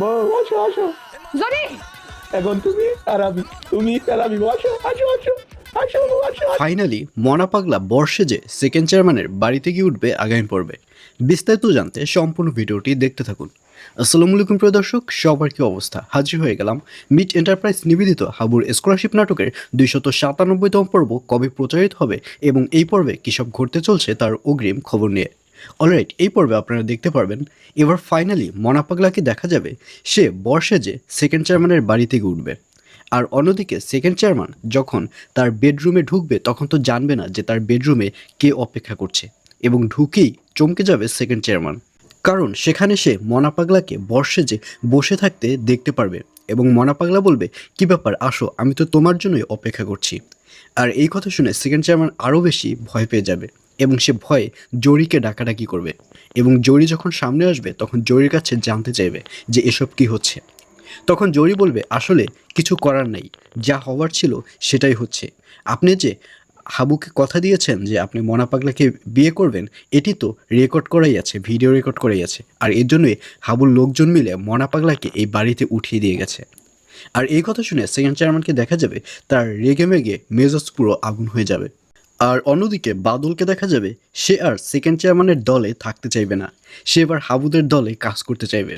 বউ আসো আসো। জনি! এখন তুমি আর আমি তুমি আর আমি আসো আসো আসো। ফাইনালি মনা পাগলা বর্ষে যে সেকেন্ড চেয়ারম্যানের বাড়িতে গিয়ে উঠবে আগামী পর্বে। বিস্তারিত জানতে সম্পূর্ণ ভিডিওটি দেখতে থাকুন। আসসালামু আলাইকুম প্রিয় দর্শক সবার কি অবস্থা? হাজির হয়ে গেলাম মিট এন্টারপ্রাইজ নিবেদিত হাবুর স্কলারশিপ নাটকের দুইশত সাতানব্বইতম পর্ব কবে প্রচারিত হবে এবং এই পর্বে কী সব ঘটতে চলছে তার অগ্রিম খবর নিয়ে। অলরাইট এই পর্বে আপনারা দেখতে পারবেন, এবার ফাইনালি মনা পাগলাকে দেখা যাবে, সে বর্ষে যে সেকেন্ড চেয়ারম্যানের বাড়ি থেকে উঠবে। আর অন্যদিকে সেকেন্ড চেয়ারম্যান যখন তার বেডরুমে ঢুকবে, তখন তো জানবে না যে তার বেডরুমে কে অপেক্ষা করছে, এবং ঢুকেই চমকে যাবে সেকেন্ড চেয়ারম্যান কারণ সেখানে সে মনা পাগলাকে বর্ষে যে বসে থাকতে দেখতে পারবে, এবং মনা পাগলা বলবে, কি ব্যাপার? আসো, আমি তো তোমার জন্যই অপেক্ষা করছি। আর এই কথা শুনে সেকেন্ড চেয়ারম্যান আরও বেশি ভয় পেয়ে যাবে এবং সে ভয়ে জরিকে ডাকাডাকি করবে এবং জরি যখন সামনে আসবে, তখন জরির কাছে জানতে চাইবে যে এসব কি হচ্ছে। তখন জরি বলবে, আসলে কিছু করার নেই। যা হওয়ার ছিল সেটাই হচ্ছে। আপনি যে হাবুকে কথা দিয়েছেন যে আপনি মনা পাগলাকে বিয়ে করবেন, এটি তো রেকর্ড করাই আছে ভিডিও রেকর্ড করাই আছে। আর এর জন্যই হাবুর লোকজন মিলে মনা পাগলাকে এই বাড়িতে উঠিয়ে দিয়ে গেছে। আর এই কথা শুনে সেকেন্ড চেয়ারম্যানকে দেখা যাবে, তার রেগে মেগে মেজাজ পুরো আগুন হয়ে যাবে। আর অন্যদিকে বাদলকে দেখা যাবে, সে আর সেকেন্ড চেয়ারম্যানের দলে থাকতে চাইবে না। সে এবার হাবুদের দলে কাজ করতে চাইবে।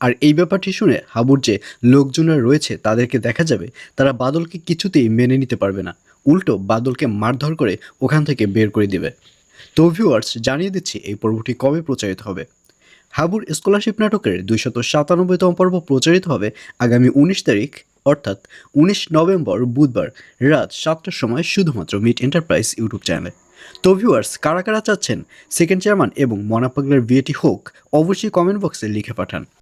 আর এই ব্যাপারটি শুনে হাবুর যে লোকজনরা রয়েছে, তাদেরকে দেখা যাবে, তারা বাদলকে কিছুতেই মেনে নিতে পারবে না। উল্টো বাদলকে মারধর করে ওখান থেকে বের করে দিবে। তো ভিউয়ার্স জানিয়ে দিচ্ছি এই পর্বটি কবে প্রচারিত হবে। হাবুর স্কলারশিপ নাটকের দুইশত সাতানব্বইতম পর্ব প্রচারিত হবে আগামী উনিশ তারিখ, অর্থাৎ উনিশ নভেম্বর বুধবার রাত সাতটার সময় শুধুমাত্র মিট এন্টারপ্রাইজ ইউটিউব চ্যানেলে। তো ভিউয়ার্স, কারা কারা চাচ্ছেন? সেকেন্ড চেয়ারম্যান এবং মনা পাগলার বিয়েটি হোক, অবশ্যই কমেন্ট বক্সে লিখে পাঠান।